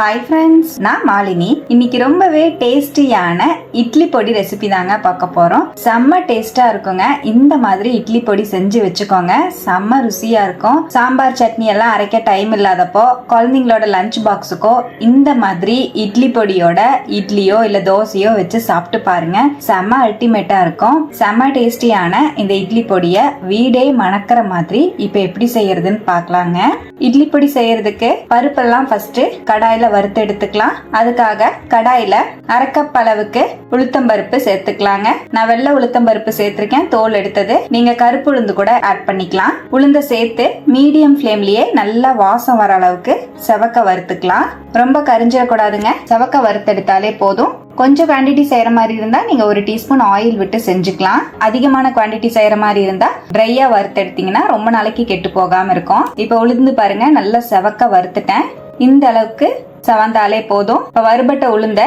Hi friends நான் மாலினி. இன்னைக்கு ரொம்பவே டேஸ்டியான இட்லி பொடி ரெசிபி தாங்க பார்க்க போறோம். செம்ம டேஸ்டா இருக்குங்க. இந்த மாதிரி இட்லி பொடி செஞ்சு வச்சுக்கோங்க. செம்ம ருசியா இருக்கும். சாம்பார் சட்னி எல்லாம் அரைக்க டைம் இல்லாதப்போ குழந்தைங்களோட லஞ்ச் பாக்ஸுக்கோ இந்த மாதிரி இட்லி பொடியோட இட்லியோ இல்ல தோசையோ வச்சு சாப்பிட்டு பாருங்க. செம்ம அல்டிமேட்டா இருக்கும். செம்ம டேஸ்டியான இந்த இட்லி பொடியை வீடே மணக்கிற மாதிரி இப்போ எப்படி செய்யறதுன்னு பார்க்கலாங்க. இட்லி பொடி செய்யறதுக்கு பருப்பெல்லாம் ஃபர்ஸ்ட் கடாயில வறுத்து எடுத்துக்கலாம் அதுக்காக கடாயில அரைக்கப் அளவுக்கு உளுத்தம்பருப்பு சேர்த்துக்கலாங்க. நான் வெள்ளை உளுத்தம்பருப்பு சேர்த்திருக்கேன். தோல் எடுத்தது. நீங்க கருப்பு உளுந்து கூட ஆட் பண்ணிக்கலாம். உளுந்த சேர்த்து மீடியம் ஃப்ளேம்லயே நல்லா வாசம் வர அளவுக்கு செவக்க வறுத்துக்கலாம். ரொம்ப கரிஞ்சிடக்கூடாதுங்க. செவக்க வறுத்தெடுத்தாலே போதும். கொஞ்சம் குவாண்டிட்டி செய்யற மாதிரி இருந்தா நீங்க ஒரு டீஸ்பூன் ஆயில் விட்டு செஞ்சுக்கலாம். அதிகமான குவாண்டிட்டி செய்யற மாதிரி இருந்தா ட்ரையா வறுத்தெடுத்தீங்கன்னா ரொம்ப நாளைக்கு கெட்டு போகாம இருக்கும். இப்போ உளுந்து பாருங்க. நல்லா செவக்க வறுத்துட்டேன். இந்த அளவுக்கு சவந்தாலே போதும். இப்போ வறுபட்ட உளுந்த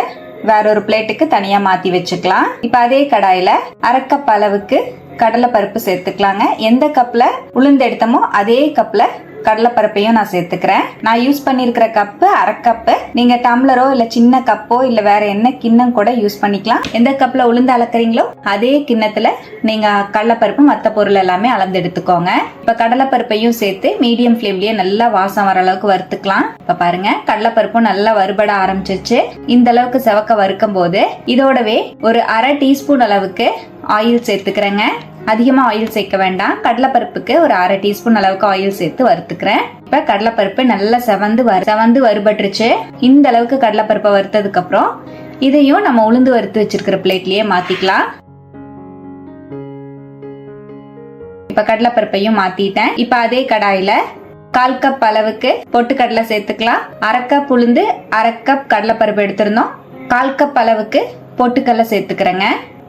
வேற ஒரு பிளேட்டுக்கு தனியா மாத்தி வச்சுக்கலாம். இப்போ அதே கடாயில அரைக்கப் அளவுக்கு கடலை பருப்பு சேர்த்துக்கலாங்க. எந்த கப்ல உளுந்து எடுத்தோமோ அதே கப்ல கடலைப்பருப்பையும் நான் சேர்த்துக்கிறேன். நான் யூஸ் பண்ணியிருக்கிற கப்பு அரை கப்பு நீங்க டம்ளரோ இல்ல சின்ன கப்போ இல்ல வேற என்ன கிண்ணம் கூட யூஸ் பண்ணிக்கலாம். எந்த கப்ல உளுந்து அளக்குறீங்களோ அதே கிண்ணத்துல நீங்க கடலைப்பருப்பு மத்த பொருள் எல்லாமே அளந்து எடுத்துக்கோங்க. இப்ப கடலைப்பருப்பையும் சேர்த்து மீடியம் ஃப்ளேம்லயே நல்லா வாசம் வர அளவுக்கு வறுத்துக்கலாம். இப்ப பாருங்க கடலைப்பருப்பும் நல்லா வறுபட ஆரம்பிச்சிருச்சு. இந்த அளவுக்கு செவக்க வறுக்கும் போது இதோடவே ஒரு அரை டீஸ்பூன் அளவுக்கு ஆயில் சேர்த்துக்கிறேங்க. அதிகமாக ஆயில் சேர்க்க வேண்டாம். கடலைப்பருப்புக்கு ஒரு அரை டீஸ்பூன் அளவுக்கு ஆயில் சேர்த்து வறுத்துக்கிறேன். இப்போ கடலைப்பருப்பு நல்லா செவந்து வறு செவந்து வறுபட்டுருச்சு. இந்த அளவுக்கு கடலைப்பருப்பை வறுத்ததுக்கு அப்புறம் இதையும் நம்ம உளுந்து வறுத்து வச்சிருக்கிற பிளேட்லயே மாத்திக்கலாம். இப்போ கடலைப்பருப்பையும் மாத்திட்டேன். இப்போ அதே கடாயில கால் கப் அளவுக்கு பொட்டுக்கடலை சேர்த்துக்கலாம். அரை கப் உளுந்து அரை கப் கடலைப்பருப்பு எடுத்திருந்தோம். கால் கப் அளவுக்கு பொட்டுக்கடலை சேர்த்துக்கிறேங்க.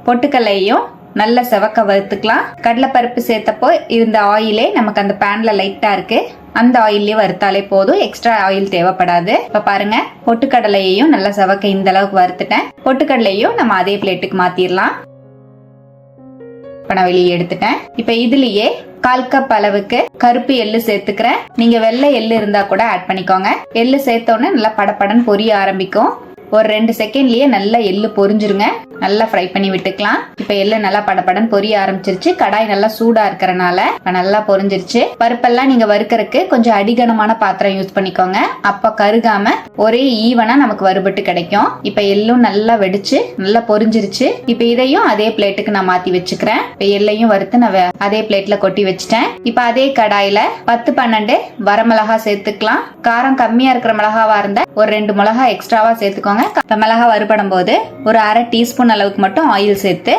பொட்டுக்கடலையும் நல்ல செவக்க வறுத்துக்கலாம். கடலைப்பருப்பு சேர்த்தப்போ இருந்த ஆயிலே நமக்கு அந்த பேன்ல லைட்டா இருக்கு. அந்த ஆயிலே வறுத்தாலே போதும். எக்ஸ்ட்ரா ஆயில் தேவைப்படாது. இப்ப பாருங்க பொட்டுக்கடலையையும் நல்லா செவக்க இந்த அளவுக்கு வறுத்துட்டேன். பொட்டுக்கடலையும் நம்ம அதே பிளேட்டுக்கு மாத்திரலாம். இப்ப நான் வெளியே எடுத்துட்டேன். இப்ப இதுலயே கால் கப் அளவுக்கு கருப்பு எள்ளு சேர்த்துக்கிறேன். நீங்க வெள்ளை எள்ளு இருந்தா கூட ஆட் பண்ணிக்கோங்க. எள்ளு சேர்த்தோன்னே நல்லா படப்படன்னு பொரிய ஆரம்பிக்கும். ஒரு ரெண்டு செகண்ட்லயே நல்லா எள்ளு பொரிஞ்சிருங்க. நல்லா ஃப்ரை பண்ணி விட்டுக்கலாம். இப்ப எள்ளு நல்லா படப்படன்னு பொரிய ஆரம்பிச்சிருச்சு. கடாய் நல்லா சூடா இருக்கிறனால நல்லா பொரிஞ்சிருச்சு. பருப்பெல்லாம் நீங்க வறுக்கறதுக்கு கொஞ்சம் அடிகனமான பாத்திரம் யூஸ் பண்ணிக்கோங்க. அப்ப கருகாம ஒரே ஈவனா நமக்கு வறுபட்டு கிடைக்கும். இப்ப எள்ளும் நல்லா வெடிச்சு நல்லா பொரிஞ்சிருச்சு. இப்ப இதையும் அதே பிளேட்டுக்கு நான் மாத்தி வச்சுக்கிறேன். இப்ப எள்ளையும் வறுத்து நான் அதே பிளேட்ல கொட்டி வச்சுட்டேன். இப்ப அதே கடாயில பத்து பன்னெண்டு வரமிளகா சேர்த்துக்கலாம். காரம் கம்மியா இருக்கிற மிளகாவா இருந்தா ஒரு ரெண்டு மிளகா எக்ஸ்ட்ராவா சேர்த்துக்கோங்க. மிளகா வறுபடும் போது ஒரு அரை டீஸ்பூன் அளவுக்கு மட்டும் ஆயில் சேர்த்து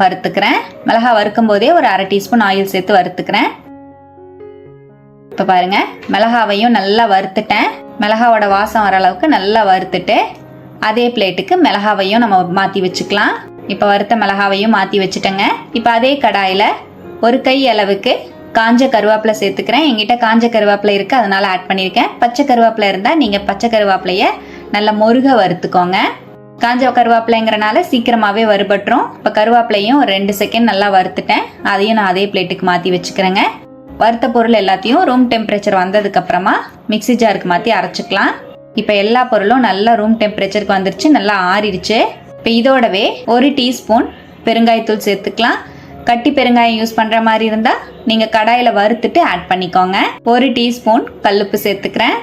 வறுத்துக்கிறேன். மிளகா வறுக்கும் போதே ஒரு அரை டீஸ்பூன் ஆயில் சேர்த்து வறுத்துக்கிறேன். இப்போ பாருங்க மிளகாவையும் நல்லா வறுத்துட்டேன். மிளகாவோட வாசம் வர அளவுக்கு நல்லா வறுத்துட்டு அதே பிளேட்டுக்கு மிளகாவையும் நம்ம மாற்றி வச்சுக்கலாம். இப்போ வறுத்த மிளகாவையும் மாற்றி வச்சுட்டேங்க. இப்போ அதே கடாயில் ஒரு கை அளவுக்கு காஞ்ச கருவேப்பிலை சேர்த்துக்கிறேன். எங்கிட்ட காஞ்ச கருவேப்பிலை இருக்குது அதனால் ஆட் பண்ணியிருக்கேன். பச்சை கருவேப்பிலை இருந்தால் நீங்கள் பச்சை கருவேப்பிலையை நல்லா முருக வறுத்துக்கோங்க. காஞ்ச கருவேப்பிலைங்கிறனால சீக்கிரமாவே வறுபட்டுரும். இப்ப கருவேப்பிலையும் ரெண்டு செகண்ட் நல்லா வறுத்துட்டேன். அதையும் நான் அதே பிளேட்டுக்கு மாத்தி வச்சுக்கிறேங்க. வறுத்த பொருள் எல்லாத்தையும் ரூம் டெம்பரேச்சர் வந்ததுக்கு அப்புறமா மிக்ஸி ஜாருக்கு மாற்றி அரைச்சிக்கலாம். இப்போ எல்லா பொருளும் நல்லா ரூம் டெம்பரேச்சருக்கு வந்துருச்சு நல்லா ஆறிடுச்சு. இப்போ இதோடவே ஒரு டீஸ்பூன் பெருங்காயத்தூள் சேர்த்துக்கலாம். கட்டி பெருங்காயம் யூஸ் பண்ணுற மாதிரி இருந்தால் நீங்கள் கடாயில் வறுத்துட்டு ஆட் பண்ணிக்கோங்க. ஒரு டீஸ்பூன் கல்லுப்பு சேர்த்துக்கிறேன்.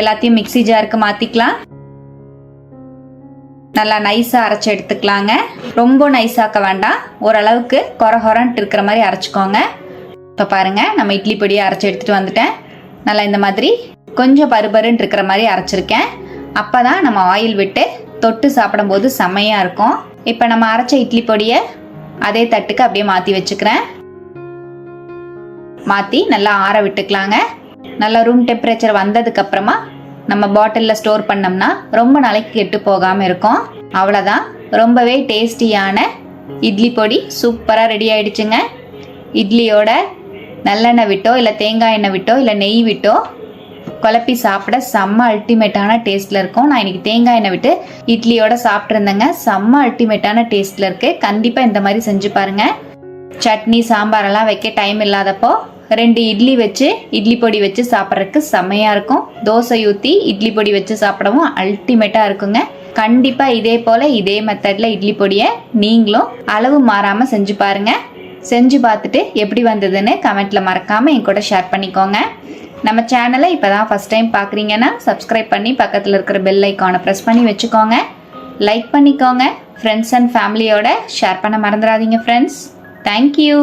எல்லாத்தையும் மிக்ஸி ஜாருக்கு மாற்றிக்கலாம் நல்லா நைஸாக அரைச்சி எடுத்துக்கலாங்க. ரொம்ப நைஸாக்க வேண்டாம். ஓரளவுக்கு கொர கொரன்ட்டு இருக்கிற மாதிரி அரைச்சிக்கோங்க. இப்போ பாருங்கள் நம்ம இட்லி பொடியை அரைச்சி எடுத்துகிட்டு வந்துட்டேன். நல்லா இந்த மாதிரி கொஞ்சம் பருபருன்னு இருக்கிற மாதிரி அரைச்சிருக்கேன். அப்போ தான் நம்ம ஆயில் விட்டு தொட்டு சாப்பிடும்போது செம்மையாக இருக்கும். இப்போ நம்ம அரைச்ச இட்லி பொடியை அதே தட்டுக்கு அப்படியே மாற்றி வச்சுக்கிறேன். மாற்றி நல்லா ஆற விட்டுக்கலாங்க. நல்லா ரூம் டெம்பரேச்சர் வந்ததுக்கப்புறமா நம்ம பாட்டிலில் ஸ்டோர் பண்ணோம்னா ரொம்ப நாளைக்கு கெட்டு போகாமல் இருக்கும். அவ்வளோதான் ரொம்பவே டேஸ்டியான இட்லி பொடி சூப்பராக ரெடி ஆயிடுச்சுங்க. இட்லியோட நல்லெண்ணெய் விட்டோ இல்லை தேங்காய் எண்ணெய் விட்டோ இல்லை நெய் விட்டோ குழப்பி சாப்பிட செம்ம அல்டிமேட்டான டேஸ்ட்டில் இருக்கும். நான் இன்னைக்கு தேங்காய் எண்ணெய் விட்டு இட்லியோட சாப்பிட்ருந்தேங்க செம்ம அல்டிமேட்டான டேஸ்ட்டில் இருக்குது கண்டிப்பாக இந்த மாதிரி செஞ்சு பாருங்கள் சட்னி சாம்பாரெல்லாம் வைக்க டைம் இல்லாதப்போ ரெண்டு இட்லி வச்சு இட்லி பொடி வச்சு சாப்பிட்றதுக்கு செம்மையாக இருக்கும். தோசை ஊற்றி இட்லி பொடி வச்சு சாப்பிடவும் அல்டிமேட்டாக இருக்குங்க. கண்டிப்பாக இதே போல் இதே மெத்தடில் இட்லி பொடியை நீங்களும் அளவு மாறாமல் செஞ்சு பாருங்கள் செஞ்சு பார்த்துட்டு எப்படி வந்ததுன்னு கமெண்ட்டில் மறக்காமல் என் கூட ஷேர் பண்ணிக்கோங்க. நம்ம சேனலை இப்போ தான் ஃபஸ்ட் டைம் பார்க்குறீங்கன்னா சப்ஸ்கிரைப் பண்ணி பக்கத்தில் இருக்கிற பெல் ஐக்கானை ப்ரெஸ் பண்ணி வச்சுக்கோங்க. லைக் பண்ணிக்கோங்க. ஃப்ரெண்ட்ஸ் அண்ட் ஃபேமிலியோட ஷேர் பண்ண மறந்துடாதீங்க ஃப்ரெண்ட்ஸ் தேங்க்யூ